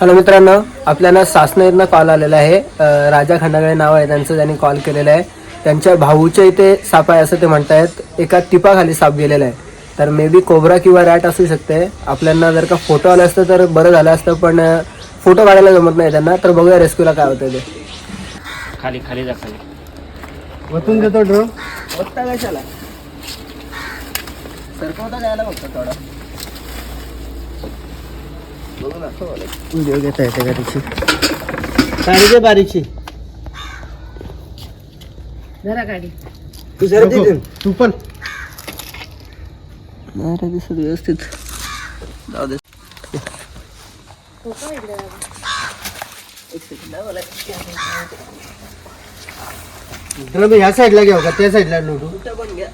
Hello मित्रांनो आपल्याला सासनेरनं call आलेला आहे. राजा खंडागळे नाव आहे त्यांचं त्यांनी कॉल केलेलं आहे. त्यांच्या भाऊच्या इथे साप आहे असं ते म्हणतायत. एका टिपाखाली साप गेलेला आहे. तर मे बी कोबरा किंवा रॅट असू शकते. आपल्याला जर का फोटो आला असतं तर बरं झालं असतं पण फोटो काढायला जमत नाही त्यांना. तर बघूया रेस्क्यूला काय होतं ते. खाली खाली जा खाली. वतून देतो ड्रोन बघता कशाला? सरकवता जायला बघतो थोडा? व्हिडिओ घेता येते का त्याची साडीचे बारीकची जरा गाडी. तू जरा तू पण. नाही दिसत व्यवस्थित. जाऊ दे. एक सेकंड मला ड्रम ह्या साईडला घेऊ का? त्या साईडला नोटू? कुठं पण घ्या.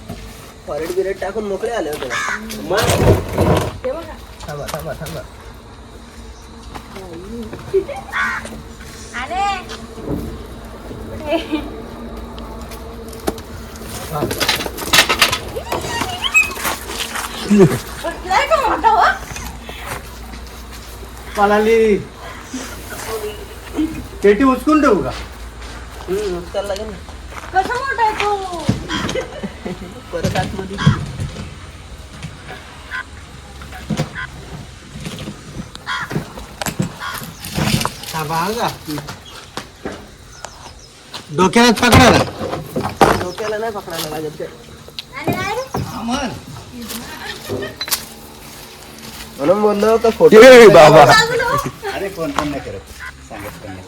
फॉरेट बिरेट टाकून मोकळे आले होते. थांबा थांबा थांबा. अरे लय का मोठा हो पळाली पेटी उचकून ठेवू का हम्म, उचकायला लागेल ना कसा मोठा आहे तो परत आतमध्ये हा का डोक्याला पकडा ना डोक्याला नाही पकडायला लागत ते. म्हणून बोललो का फोटो बाबा. अरे कोण कोण नाही करत. सांगत पण नाही.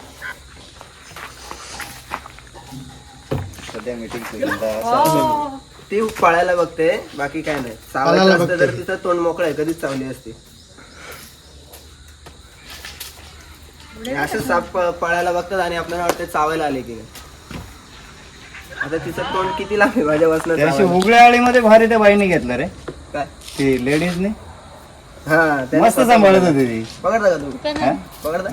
सध्या मीटिंग हो. ती पळायला बघते बाकी काय नाही. पळायला चावायचं असतं बघते. तर तिचं तोंड मोकळं आहे कधीच चावली असती. असं साप पळायला बघतात आणि आपल्याला वाटतं चावायला आले की आता तिचं तोंड किती लागेल माझ्या त्याशी उघड्या आळीमध्ये भारी त्या बाईने घेतलं रे. काय? ती लेडीजने? हा त्याने मस्त सांभाळत होती ती. पकडता का तू? हा? पकडता?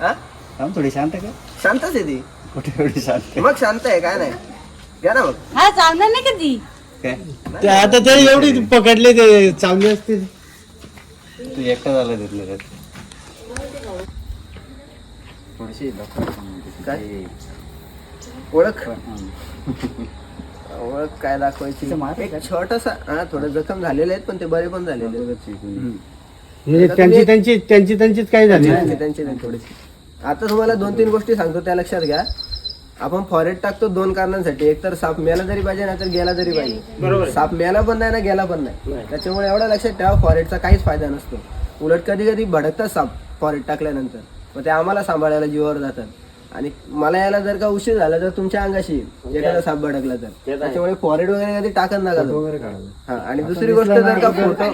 हा? थांब थोडी शांत का शांतच आहे ती. कुठे एवढी शांत मग शांत आहे काय नाही. घ्या ना मग. हा चालणार नाही कधी काय? ते आता ते एवढी पकडले ते चावली असते तू एकटा झाला तिथलं रे. थोडीशी काय? ओळख? ओळख? काय दाखवायची? एक छोटासा हा थोडं जखम झालेले आहेत पण ते बरे पण झालेले. म्हणजे त्यांची त्यांची त्यांची त्यांचीच काय झाली त्यांची त्यांची त्यांची. थोडीशी आता तुम्हाला दोन तीन गोष्टी सांगतो त्या लक्षात घ्या. आपण फॉरेट टाकतो दोन कारणांसाठी. एक तर साप मेला जरी पाहिजे नाही तर गेला जरी पाहिजे साप मेला पण नाही ना गेला पण नाही. त्याच्यामुळे एवढं लक्षात ठेवा फॉरेटचा काहीच फायदा नसतो. उलट कधी कधी भडकतात साप फॉरेट टाकल्यानंतर. मग ते आम्हाला सांभाळायला जीवावर जातात. आणि मला यायला जर का उशीर झाला तर तुमच्या अंगाशी एखादा साप भडकला तर. त्याच्यामुळे फॉरेट वगैरे कधी टाकत नका जाऊ. हा आणि दुसरी गोष्ट जर का फोटो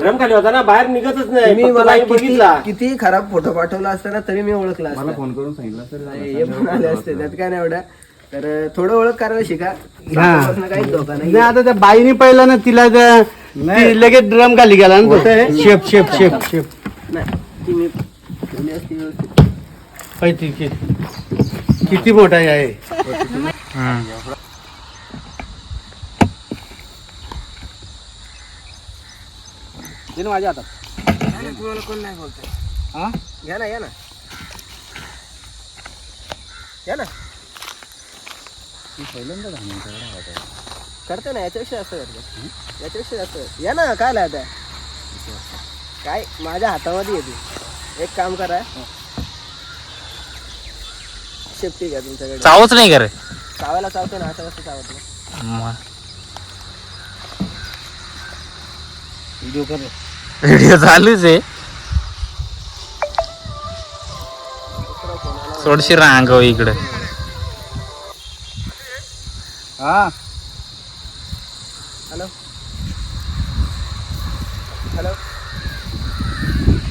ड्रम खाली होता ना? बाहेर निघतच तुम्ही मला किती किती खराब फोटो पाठवला असताना तरी मी ओळखला असता. फोन करून सांगितलं तर नाही, हे पण आले असते त्यात काय नाही एवढा. तर थोडं ओळख करायला शिका. सापापासून काहीच धोका नाही. नाही आता त्या बाईने पहिला ना तिला त्या- ती लगेच ड्रम खाली गेला ना तो. शेप शेप शेप शेप नाही ती मी की किती मोठा आहे माझ्या हातात. तुम्हाला कोण नाही बोलतोय. घ्या ना घ्या ना. घ्या ना. करते ना याच्यापेक्षा जास्त करते. याच्यापेक्षा जास्त या ना काय लावत काय? माझ्या हातामध्ये येते. एक काम करा. शेफ्टी घ्या तुमच्याकडे. चावच नाही करे चावायला चावतो ना असं कसं चावत नाही. व्हिडिओ कर. व्हिडिओ चालूच आहे. थोडीशी रांगव इकडे. हा. हॅलो हॅलो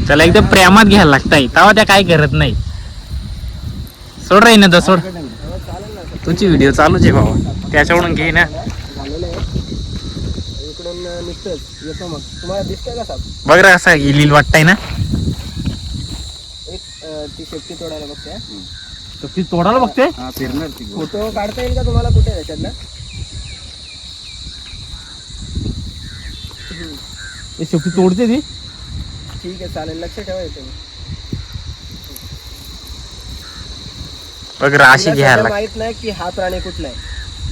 त्याला एकदम प्रेमात घ्यायला लागताय. तेव्हा त्या काय करत नाही. सोड रे ना सोड. तुझी व्हिडिओ चालूच आहे भाऊ त्याच्याकडून घे ना. झालेलं आहे इकडून निघतोच येतो मग तुम्हाला दिसतंय का साप बघ रे असा इलील वाटताय ना. ती शेपटी तोडायला बघते? हा. तोडायला बघते हा फिरणार ती. फोटो काढता येईल का तुम्हाला कुठे त्याच्यातला शेवटी तोडते ती? ठीक आहे चालेल. लक्ष ठेवा येतो मी बघ राशी घ्यायला माहीत नाही की हा प्राणी कुठला आहे.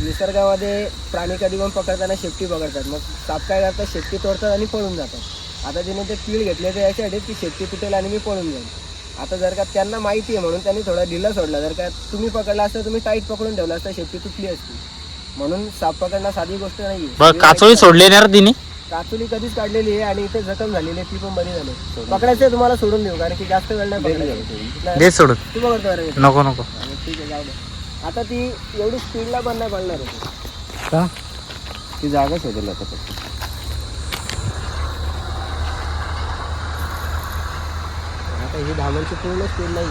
निसर्गामध्ये प्राणी कधी पण पकडताना शेपटी पकडतात. मग साप काय करतात? शेपटी तोडतात आणि पळून जातात. आता तिने ते पीळ घेतले तर याच्यासाठी की शेपटी तुटेल आणि मी पळून जाईल. आता जर का त्यांना माहिती आहे म्हणून त्यांनी थोडा ढिला सोडला. जर का तुम्ही पकडला असतं तुम्ही टाईट पकडून ठेवला असता शेपटी तुटली असती. म्हणून साप पकडणं साधी गोष्ट नाही काचोळी सोडली ना रे तिने. काचुली कधीच काढलेली आहे आणि इथे जखम झालेली आहे ती पण बरी झाली. पकडायचं तुम्हाला सोडून देऊ कारण की जास्त वेळ नाही पकडायचं. दे सोडून. तू अरे नको नको. आणि ठीक आहे जाऊ दे. आता ती एवढी स्पीडला पण नाही पडणार आहे. का? ती जागा शोधली आता फक्त. आता ही धामांची पूर्ण स्पीड नाही